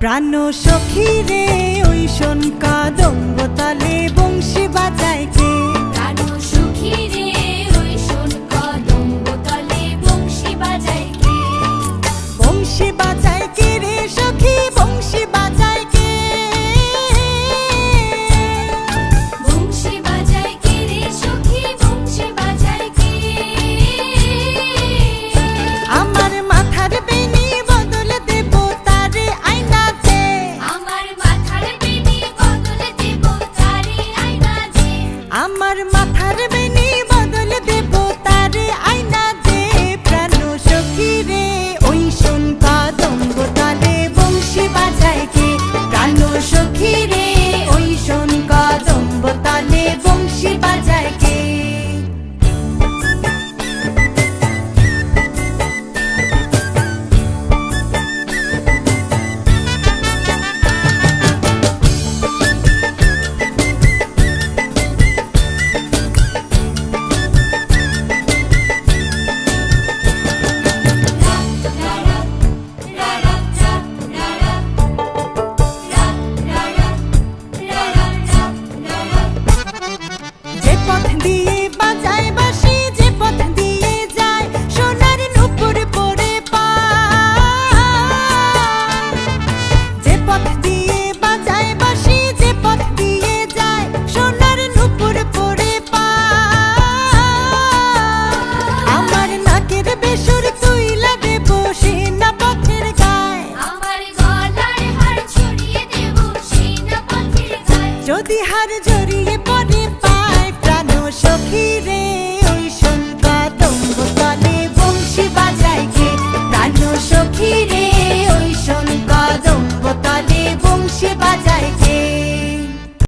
প্রাণ সখী রে ঐশন কাদম্বতালে কাদম্ব তালে আমার মা যদি হার জরি